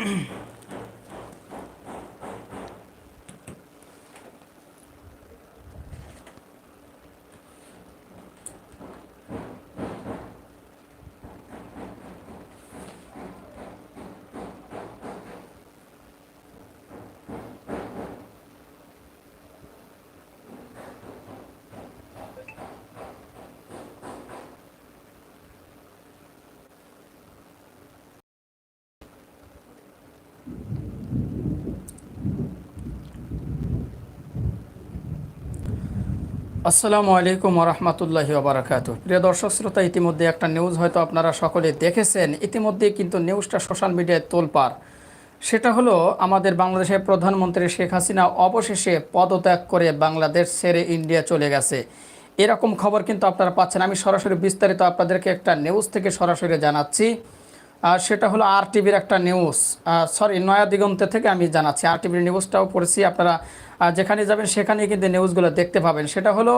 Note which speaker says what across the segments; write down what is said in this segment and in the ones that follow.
Speaker 1: Mm-hmm. আসসালামু আলাইকুম রহমতুল্লাহি ওবরাকাত প্রিয় দর্শক শ্রোতা, ইতিমধ্যে একটা নিউজ হয়তো আপনারা সকলে দেখেছেন। ইতিমধ্যে কিন্তু নিউজটা সোশ্যাল মিডিয়ায় তোলপার সেটা হলো আমাদের বাংলাদেশের প্রধানমন্ত্রী শেখ হাসিনা অবশেষে পদত্যাগ করে বাংলাদেশ ছেড়ে ইন্ডিয়া চলে গেছে। এরকম খবর কিন্তু আপনারা পাচ্ছেন। আমি সরাসরি বিস্তারিত আপনাদেরকে একটা নিউজ থেকে সরাসরি জানাচ্ছি। সেটা হলো আর টিভির একটা নিউজ সরি নয়া দিগন্তে থেকে আমি জানাচ্ছি। আর টিভির নিউজটাও পড়েছি। আপনারা যেখানে যাবেন সেখানে কিন্তু নিউজগুলো দেখতে পাবেন। সেটা হলো,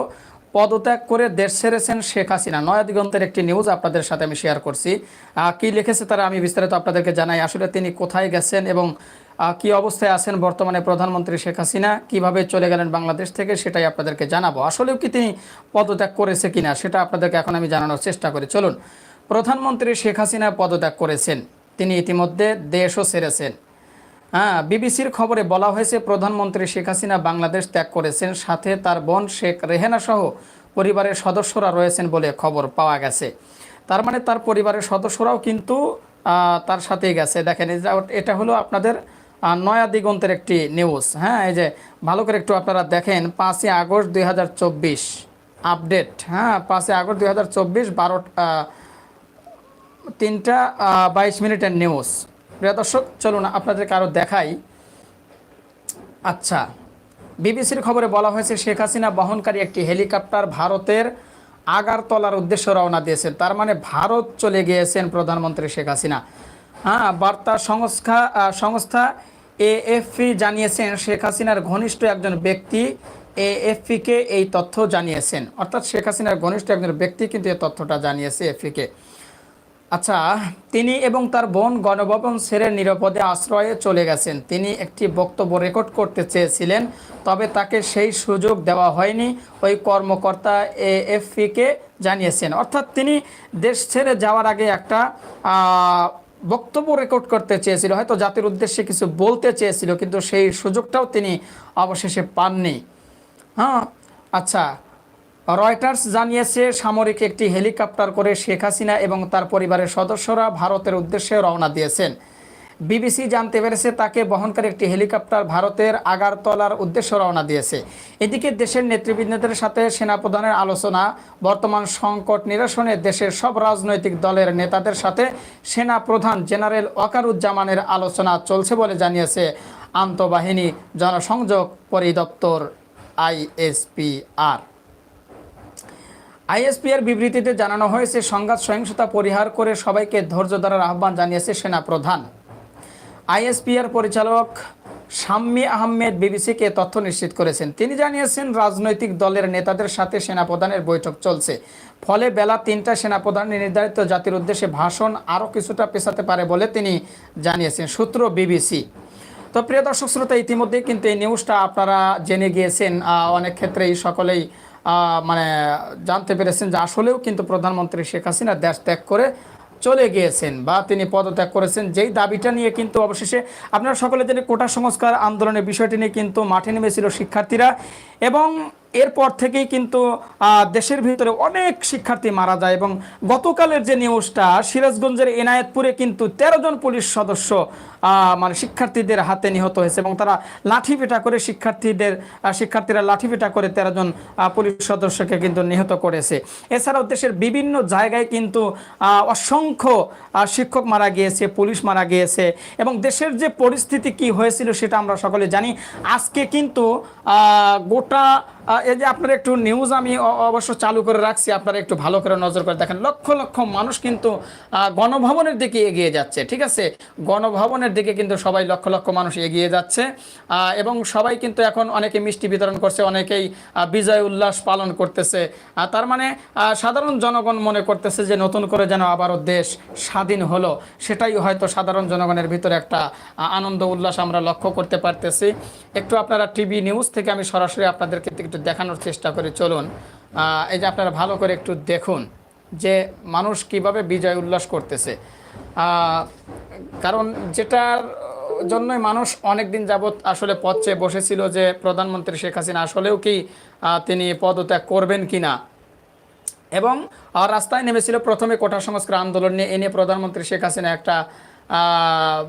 Speaker 1: পদত্যাগ করে দেশ ছেড়েছেন শেখ হাসিনা। নয়া দিগন্তের একটি নিউজ আপনাদের সাথে আমি শেয়ার করছি। কি লিখেছে তারা আমি বিস্তারিত আপনাদেরকে জানাই। আসলে তিনি কোথায় গেছেন এবং কি অবস্থায় আছেন বর্তমানে প্রধানমন্ত্রী শেখ হাসিনা? কীভাবে চলে গেলেন বাংলাদেশ থেকে? সেটাই আপনাদেরকে জানাব। আসলেও কি তিনি পদত্যাগ করেছে কিনা, সেটা আপনাদেরকে এখন আমি জানানোর চেষ্টা করি। চলুন, প্রধানমন্ত্রী শেখ হাসিনা পদত্যাগ করেছেন। তিনি ইতিমধ্যে দেশও ছেড়েছেন। হ্যাঁ বিবিসির খবরে বলা হয়েছে, প্রধানমন্ত্রী শেখ হাসিনা বাংলাদেশ ত্যাগ করেছেন, সাথে তার বোন শেখ রেহেনা সহ পরিবারের সদস্যরা রয়েছেন বলে খবর পাওয়া গেছে। তার মানে তার পরিবারের সদস্যরাও কিন্তু তার সাথেই গেছে। দেখেন এটা হলো আপনাদের নয়া দিগন্তের একটি নিউজ হ্যাঁ এই যে ভালো করে একটু আপনারা দেখেন, পাঁচই আগস্ট দুই হাজার চব্বিশ আপডেট হ্যাঁ পাঁচই আগস্ট দুই হাজার চব্বিশ বারো তিনটা বাইশ মিনিটের নিউজ প্রিয় দর্শক, চলুন আপনাদেরকে আরও দেখাই। আচ্ছা বিবিসির খবরে বলা হয়েছে, শেখ হাসিনা বহনকারী একটি হেলিকপ্টার ভারতের আগারতলার উদ্দেশ্যে রওনা দিয়েছেন। তার মানে ভারত চলে গিয়েছেন প্রধানমন্ত্রী শেখ হাসিনা। হ্যাঁ বার্তা সংস্থা সংস্থা এএফপি জানিয়েছেন, শেখ হাসিনার ঘনিষ্ঠ একজন ব্যক্তি এএফপিকে এই তথ্য জানিয়েছেন। অর্থাৎ শেখ হাসিনার ঘনিষ্ঠ একজন ব্যক্তি কিন্তু এই তথ্যটা জানিয়েছে এএফপিকে আচ্ছা তিনি এবং তার বোন গণভবন ছেড়ে নিরাপদে আশ্রয়ে চলে গেছেন। তিনি একটি বক্তব্য রেকর্ড করতে চেয়েছিলেন, তবে তাকে সেই সুযোগ দেওয়া হয়নি, ওই কর্মকর্তা এএফপিকে জানিয়েছেন। অর্থাৎ তিনি দেশ ছেড়ে যাওয়ার আগে একটা বক্তব্য রেকর্ড করতে চেয়েছিল, হয়তো জাতির উদ্দেশ্যে কিছু বলতে চেয়েছিল, কিন্তু সেই সুযোগটাও তিনি অবশেষে পাননি। হ্যাঁ আচ্ছা রয়টার্স জানিয়েছে, সামরিক একটি হেলিকপ্টার করে শেখ হাসিনা এবং তার পরিবারের সদস্যরা ভারতের উদ্দেশ্যে রওনা দিয়েছেন। বিবিসি জানতে পেরেছে তাকে বহনকারী একটি হেলিকপ্টার ভারতের আগারতলার উদ্দেশ্যে রওনা দিয়েছে। এদিকে দেশের নেতৃবৃন্দদের সাথে সেনাপ্রধানের আলোচনা, বর্তমান সংকট নিরসনে দেশের সব রাজনৈতিক দলের নেতাদের সাথে সেনাপ্রধান জেনারেল ওয়াকারুজ্জামানের আলোচনা চলছে বলে জানিয়েছে আন্তঃবাহিনী জনসংযোগ পরিদপ্তর আইএসপিআর। আইএসপিআর বিবৃতিতে জানানো হয়েছে, সংঘাত সহিংসতা পরিহার করে সবাইকে ধৈর্য ধরার আহ্বান জানিয়েছে সেনা প্রধান আইএসপিআর পরিচালক শাম্মী আহমেদ বিবিসিকে তথ্য নিশ্চিত করেছেন। তিনি জানিয়েছেন, রাজনৈতিক দলের নেতাদের সাথে সেনাপ্রধানের বৈঠক চলছে। ফলে বেলা তিনটা সেনাপ্রধানের নির্ধারিত জাতির উদ্দেশ্যে ভাষণ আরও কিছুটা পেছাতে পারে বলে তিনি জানিয়েছেন, সূত্র বিবিসি। তো প্রিয় দর্শক শ্রোতা ইতিমধ্যে কিন্তু এই নিউজটা আপনারা জেনে গিয়েছেন। অনেক ক্ষেত্রেই সকলেই মানে জানতে পেরেছেন যে আসলেও কিন্তু প্রধানমন্ত্রী শেখ হাসিনা দেশ ত্যাগ করে চলে গিয়েছেন বা তিনি পদত্যাগ করেছেন। যেই দাবিটা নিয়ে কিন্তু অবশেষে আপনারা সকলে তিনি কোটা সংস্কার আন্দোলনের বিষয়টি নিয়ে কিন্তু মাঠে নেমেছিল শিক্ষার্থীরা এবং এরপর থেকেই কিন্তু দেশের ভিতরে অনেক শিক্ষার্থী মারা যায় এবং গতকালের যে নিউজটা, সিরাজগঞ্জের এনায়েতপুরে কিন্তু তেরো জন পুলিশ সদস্য মানে শিক্ষার্থীদের হাতে নিহত হয়েছে এবং তারা লাঠি পেটা করে শিক্ষার্থীদের শিক্ষার্থীরা লাঠি পেটা করে তেরো জন পুলিশ সদস্যকে কিন্তু নিহত করেছে। এছাড়াও দেশের বিভিন্ন জায়গায় কিন্তু অসংখ্য শিক্ষক মারা গিয়েছে, পুলিশ মারা গিয়েছে এবং দেশের যে পরিস্থিতি কি হয়েছিল সেটা আমরা সকলে জানি। আজকে কিন্তু গোটা এই যে আপনার একটু নিউজ আমি অবশ্য চালু করে রাখছি, আপনারা একটু ভালো করে নজর করে দেখেন, লক্ষ লক্ষ মানুষ কিন্তু গণভবনের দিকে এগিয়ে যাচ্ছে, ঠিক আছে? গণভবনের দিকে কিন্তু সবাই লক্ষ লক্ষ মানুষ এগিয়ে যাচ্ছে এবং সবাই কিন্তু এখন অনেকে মিষ্টি বিতরণ করছে, অনেকেই বিজয় উল্লাস পালন করতেছে তার মানে সাধারণ জনগণ মনে করতেছে যে নতুন করে যেন আবারও দেশ স্বাধীন হলো, সেটাই হয়তো সাধারণ জনগণের ভিতরে একটা আনন্দ উল্লাস আমরা লক্ষ্য করতে পারতেছি। একটু আপনারা টিভি নিউজ থেকে আমি সরাসরি আপনাদেরকে একটু দেখানোর চেষ্টা করি, চলুন। এই যে আপনারা ভালো করে একটু দেখুন যে মানুষ কীভাবে বিজয় উল্লাস করতেছে। কারণ যেটার জন্যই মানুষ অনেক দিন যাবৎ আসলে পথ চেয়ে বসেছিল যে প্রধানমন্ত্রী শেখ হাসিনা আসলেও কি তিনি পদত্যাগ করবেন কিনা। এবং রাস্তায় নেমেছিল প্রথমে কোটা সংস্কার আন্দোলন নিয়ে, এ নিয়ে প্রধানমন্ত্রী শেখ হাসিনা একটা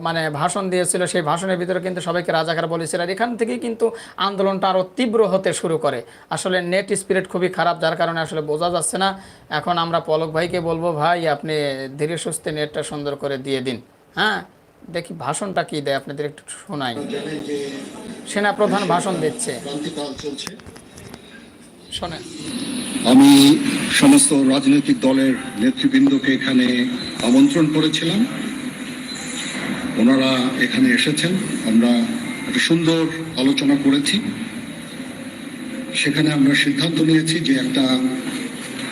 Speaker 1: মানে ভাষণ দিয়েছিল, সেই ভাষণের ভিতরে কিন্তু সবাইকে রাজাকার বলেছিল। আর এখান থেকেই কিন্তু আন্দোলনটা আরও তীব্র হতে শুরু করে। আসলে নেট স্পিরিট খুবই খারাপ, যার কারণে আসলে বোঝা যাচ্ছে না। এখন আমরা পলক ভাইকে বলব, ভাই, আপনি ধীরে সুস্থে নেটটা সুন্দর করে দিয়ে দিন। হ্যাঁ দেখি ভাষণটা কি দেয়, আপনাদের একটু শোনাই। সেনা প্রধান ভাষণ দিচ্ছে।
Speaker 2: আমি সমস্ত রাজনৈতিক দলের নেতৃবৃন্দকে এখানে আমন্ত্রণ করেছিলাম। ওনারা এখানে এসেছেন। আমরা একটা সুন্দর আলোচনা করেছি। সেখানে আমরা সিদ্ধান্ত নিয়েছি যে একটা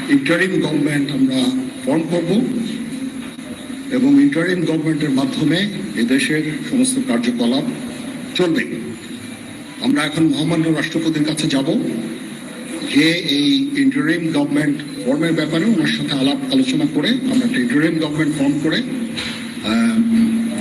Speaker 2: ইন্টারিম গভর্নমেন্ট আমরা ফর্ম করব এবং ইন্টারিম গভর্নমেন্টের মাধ্যমে এদেশের সমস্ত কার্যকলাপ চলবে। আমরা এখন মহামান্য রাষ্ট্রপতির কাছে যাব। যে এই ইন্টারিম গভর্নমেন্ট ফর্মের ব্যাপারে ওনার সাথে আলাপ আলোচনা করে, আমরা একটা ইন্টারিম গভর্নমেন্ট ফর্ম করে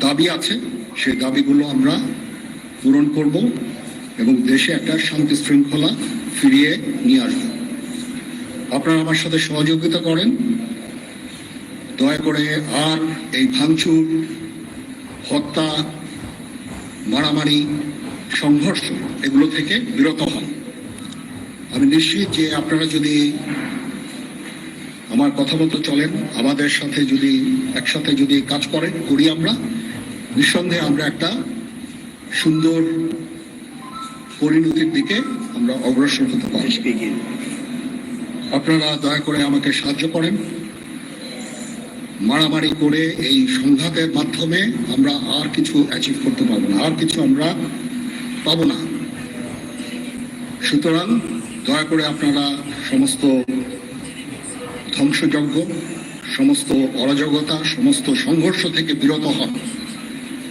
Speaker 2: দাবি আছে, সেই দাবিগুলো আমরা পূরণ করব এবং দেশে একটা শান্তি শৃঙ্খলা ফিরিয়ে নিয়ে আসব। আপনারা আমার সাথে সহযোগিতা করেন। দয়া করে আর এই ভাঙচুর, হত্যা, মারামারি, সংঘর্ষ এগুলো থেকে বিরত হন। আমি নিশ্চিত যে আপনারা যদি আমার কথা মতো চলেন, আমাদের সাথে যদি, একসাথে যদি কাজ করেন, করি আমরা। নিঃসন্দেহে আমরা একটা সুন্দর পরিণতির দিকে আমরা অগ্রসর হতে পারি। আপনারা দয়া করে আমাকে সাহায্য করেন। মারামারি করে এই সংঘাতের মাধ্যমে আমরা আর কিছু অ্যাচিভ করতে পারব না আর কিছু আমরা পাবো না। সুতরাং দয়া করে আপনারা সমস্ত ধ্বংসযজ্ঞ সমস্ত অরাজকতা সমস্ত সংঘর্ষ থেকে বিরত হন।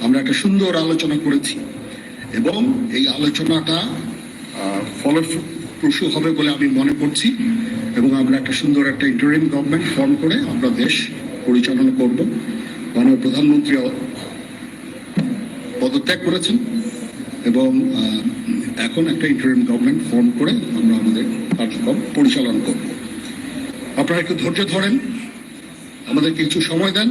Speaker 2: আমরা একটা সুন্দর আলোচনা করেছি। এবং এই আলোচনাটা ফলপ্রসূ হবে বলে আমি মনে করছি। এবং আমরা একটা সুন্দর একটা ইন্টারিম গভর্নমেন্ট ফর্ম করে আমরা দেশ পরিচালনা করব। মাননীয় প্রধানমন্ত্রী পদত্যাগ করেছেন। এবং এখন একটা ইন্টারিম গভর্নমেন্ট ফর্ম করে আমরা আমাদের কার্যক্রম পরিচালনা করব। আপনারা একটু ধৈর্য ধরেন। আমাদের কিছু সময় দেন।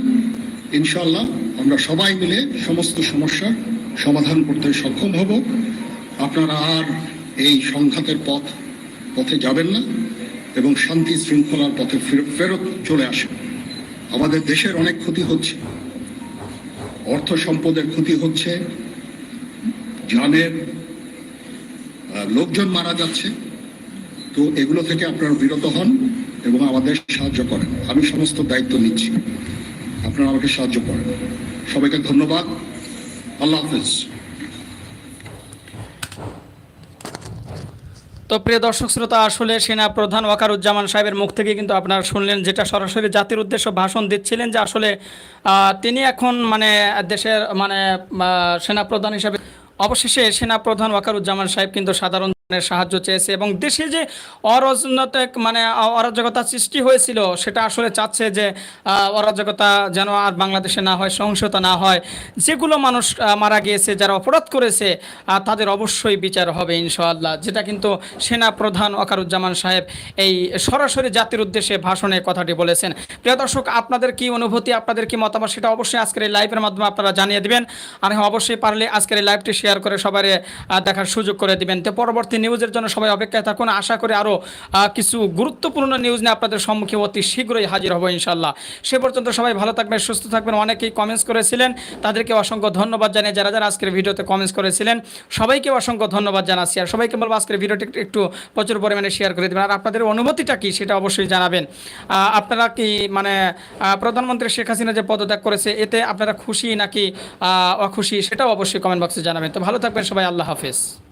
Speaker 2: ইনশাল্লাহ আমরা সবাই মিলে সমস্ত সমস্যার সমাধান করতে সক্ষম হব। আপনারা আর এই সংঘাতের পথ, পথে যাবেন না এবং শান্তি শৃঙ্খলার পথে ফের- ফেরত চলে আসেন। আমাদের দেশের অনেক ক্ষতি হচ্ছে। অর্থ সম্পদের ক্ষতি হচ্ছে। জানের লোকজন মারা যাচ্ছে। তো এগুলো থেকে আপনারা বিরত হন এবং আমাদের সাহায্য করেন। আমি সমস্ত দায়িত্ব নিচ্ছি। আপনারা আমাকে সাহায্য করেন। সবাইকে ধন্যবাদ। আল্লাহ হাফেজ।
Speaker 1: তো প্রিয় দর্শক শ্রোতা, আসলে সেনা প্রধান ওয়াকারুজ্জামান সাহেবের মুখ থেকে কিন্তু আপনারা শুনলেন যেটা সরাসরি জাতির উদ্দেশ্য ভাষণ দিচ্ছিলেন যে আসলে তিনি এখন মানে দেশের মানে সেনা প্রধান হিসাবে অবশেষে সেনা প্রধান ওয়াকারুজ্জামান সাহেব কিন্তু সাধারণ সাহায্য চেয়েছে এবং দেশে যে অরাজনৈতিক মানে অরাজকতা সৃষ্টি হয়েছিল, সেটা আসলে চাচ্ছে যে অরাজকতা যেন আর বাংলাদেশে না হয়, সহিংসতা না হয়। যেগুলো মানুষ মারা গিয়েছে, যারা অপরাধ করেছে তাদের অবশ্যই বিচার হবে ইনশাআল্লাহ। যেটা কিন্তু সেনা প্রধান ওয়াকারুজ্জামান সাহেব এই সরাসরি জাতির উদ্দেশ্যে ভাষণে কথাটি বলেছেন। প্রিয় দর্শক, আপনাদের কি অনুভূতি, আপনাদের কি মতামত, সেটা অবশ্যই আজকের এই লাইভের মাধ্যমে আপনারা জানিয়ে দিবেন। আর হ্যাঁ অবশ্যই পারলে আজকের এই লাইভটি শেয়ার করে সবাই দেখার সুযোগ করে দিবেন। তো পরবর্তী নিউজের জন্য সবাই অপেক্ষায় থাকুন। আশা করি আরও কিছু গুরুত্বপূর্ণ নিউজ নিয়ে আপনাদের সম্মুখে অতি শীঘ্রই হাজির হব ইনশাল্লাহ সে পর্যন্ত সবাই ভালো থাকবেন, সুস্থ থাকবেন। অনেকেই কমেন্টস করেছিলেন, তাদেরকে অসংখ্য ধন্যবাদ জানিয়ে যারা যারা আজকের ভিডিওতে কমেন্টস করেছিলেন, সবাইকে অসংখ্য ধন্যবাদ জানাচ্ছি। আর সবাইকে বলব আজকের ভিডিওটি একটু- প্রচুর পরিমাণে শেয়ার করে দেবেন। আর আপনাদের অনুভূতিটা কি সেটা অবশ্যই জানাবেন। আপনারা কি মানে প্রধানমন্ত্রী শেখ হাসিনা যে পদত্যাগ করেছে, এতে আপনারা খুশি নাকি অখুশি সেটাও অবশ্যই কমেন্ট বক্সে জানাবেন। তো ভালো থাকবেন সবাই, আল্লাহ হাফেজ।